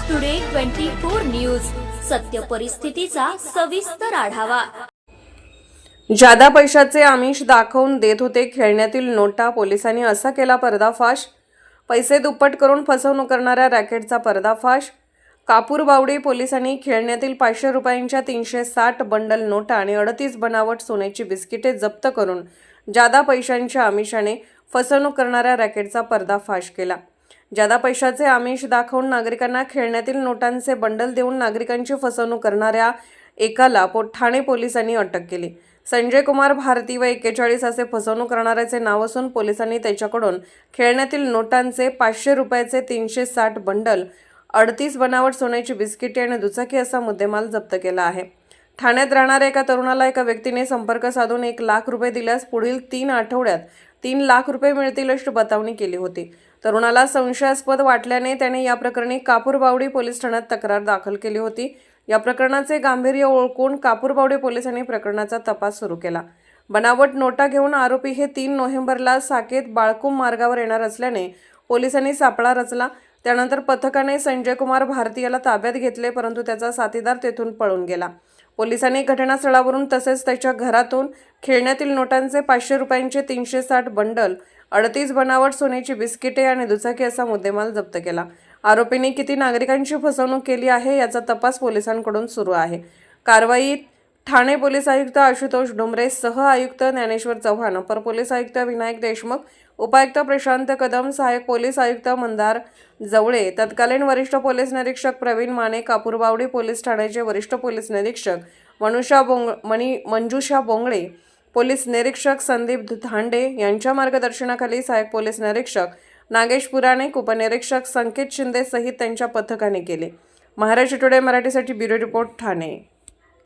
Maharashtra today twenty four news सत्य परिस्थितीचा सविस्तर आढावा. जादा पैशाचे आमिष दाखवून देत होते खेळण्यातील नोटा पोलिसांनी असा केला पर्दाफाश. पैसे दुप्पट करून फसवणूक करणाऱ्या रॅकेटचा पर्दाफाश. कापूर बावडी पोलिसांनी खेळण्यातील पाचशे रुपयांच्या तीनशे साठ बंडल नोटा आणि अडतीस बनावट सोन्याची बिस्किटे जप्त करून जादा पैशांच्या आमिषाने फसवणूक करणाऱ्या रॅकेटचा पर्दाफाश केला. जादा पैशाचे आमिष दाखवून नागरिकांना खेळण्यातील नोटांचे बंडल देऊन नागरिकांची फसवणूक करणाऱ्या एकाला पो ठाणे पोलिसांनी अटक केली. संजय कुमार भारती व एक्केचाळीस असे फसवणूक करणाऱ्याचे नाव असून पोलिसांनी त्याच्याकडून खेळण्यातील नोटांचे पाचशे रुपयाचे तीनशे साठ बंडल अडतीस बनावट सोन्याची बिस्किटे आणि दुचाकी असा मुद्देमाल जप्त केला आहे. ठाण्यात राहणाऱ्या एका तरुणाला एका व्यक्तीने संपर्क साधून एक लाख रुपये दिल्यास पुढील तीन आठवड्यात तीन लाख रुपये मिळतील अशी बतावणी केली होती. तरुणाला संशयास्पद वाटल्याने त्याने या प्रकरणी कापूरबावडी पोलीस ठाण्यात तक्रार दाखल केली होती. या प्रकरणाचे गांभीर्य ओळखून कापूरबावडी पोलिसांनी प्रकरणाचा तपास सुरू केला. बनावट नोटा घेऊन आरोपी हे तीन नोव्हेंबरला साकेत बाळकुम मार्गावर येणार असल्याने पोलिसांनी सापळा रचला. त्यानंतर पथकाने संजय कुमार भारतीयाला ताब्यात घेतले परंतु त्याचा साथीदार तेथून पळून गेला. पोलिसांनी घटनास्थळावरून तसेच त्याच्या घरातून खेळण्यातील नोटांचे पाचशे रुपयांचे तीनशे साठ बंडल अडतीस बनावट सोन्याची बिस्किटे आणि दुचाकी असा मुद्देमाल जप्त केला. आरोपींनी किती नागरिकांची फसवणूक केली आहे याचा तपास पोलिसांकडून सुरू आहे. कारवाईत ठाणे पोलीस आयुक्त आशुतोष डुमरे सह आयुक्त ज्ञानेश्वर चव्हाण अपर पोलीस आयुक्त विनायक देशमुख उपायुक्त प्रशांत कदम सहाय्यक पोलीस आयुक्त मंदार जवळे तत्कालीन वरिष्ठ पोलीस निरीक्षक प्रवीण माने कापूरबावडी पोलीस ठाण्याचे वरिष्ठ पोलीस निरीक्षक मनुषा बोंग मणी मंजुषा बोंगळे पोलीस निरीक्षक संदीप धांडे यांच्या मार्गदर्शनाखाली सहाय्यक पोलीस निरीक्षक नागेश पुराणिक उपनिरीक्षक संकेत शिंदे सहित त्यांच्या पथकाने केले. महाराष्ट्र टुडे मराठीसाठी ब्युरो रिपोर्ट ठाणे.